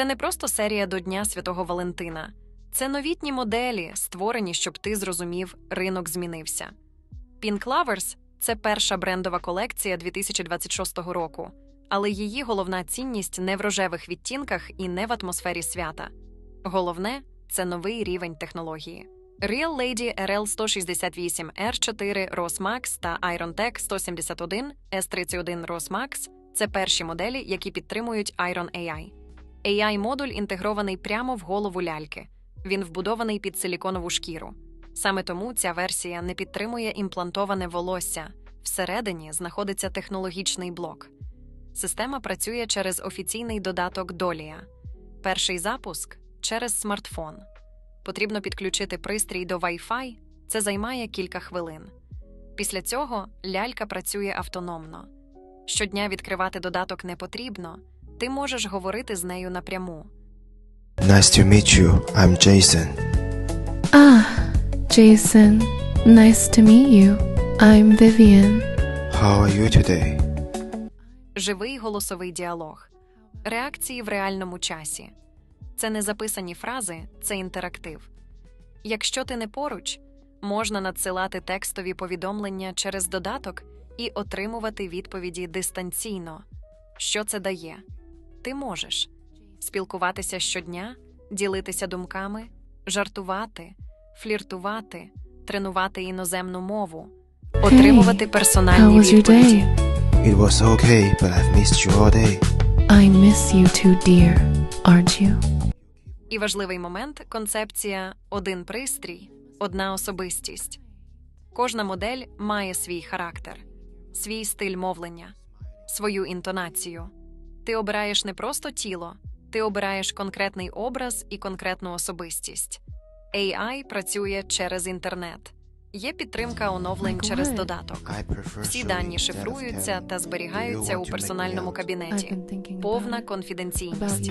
Це не просто серія до Дня Святого Валентина. Це новітні моделі, створені, щоб ти зрозумів, ринок змінився. Pink Lovers – це перша брендова колекція 2026 року, але її головна цінність не в рожевих відтінках і не в атмосфері свята. Головне це новий рівень технології. Real Lady RL 168 R4 ROS Max та Iron Tech 171 S31 ROS Max – це перші моделі, які підтримують Iron AI. AI-модуль інтегрований прямо в голову ляльки. Він вбудований під силіконову шкіру. Саме тому ця версія не підтримує імплантоване волосся. Всередині знаходиться технологічний блок. Система працює через офіційний додаток Dolia. Перший запуск через смартфон. Потрібно підключити пристрій до Wi-Fi, це займає кілька хвилин. Після цього лялька працює автономно. Щодня відкривати додаток не потрібно, ти можеш говорити з нею напряму. Nice to meet you. I'm Jason. Ah, Jason. Nice to meet you. I'm Vivian. How are you today? Живий голосовий діалог. Реакції в реальному часі. Це не записані фрази, це інтерактив. Якщо ти не поруч, можна надсилати текстові повідомлення через додаток і отримувати відповіді дистанційно. Що це дає? Ти можеш спілкуватися щодня, ділитися думками, жартувати, фліртувати, тренувати іноземну мову, отримувати персональні відповіді. It was okay, but I've missed you all day. I miss you too, dear. Aren't you? І важливий момент концепція один пристрій, одна особистість. Кожна модель має свій характер, свій стиль мовлення, свою інтонацію. Ти обираєш не просто тіло, ти обираєш конкретний образ і конкретну особистість. AI працює через інтернет. Є підтримка оновлень Like через додаток. Всі дані шифруються та зберігаються у персональному кабінеті. Повна конфіденційність.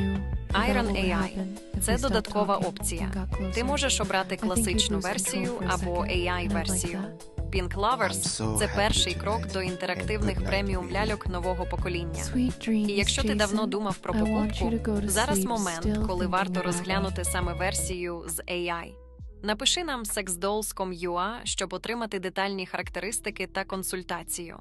Iron AI. Це додаткова опція. Ти можеш обрати класичну версію або second, and Pink Lovers – це перший крок до інтерактивних преміум ляльок нового покоління. І якщо ти давно думав про покупку, to go to зараз момент, коли варто розглянути саме версію з AI. Напиши нам sexdolls.com.ua, щоб отримати детальні характеристики та консультацію.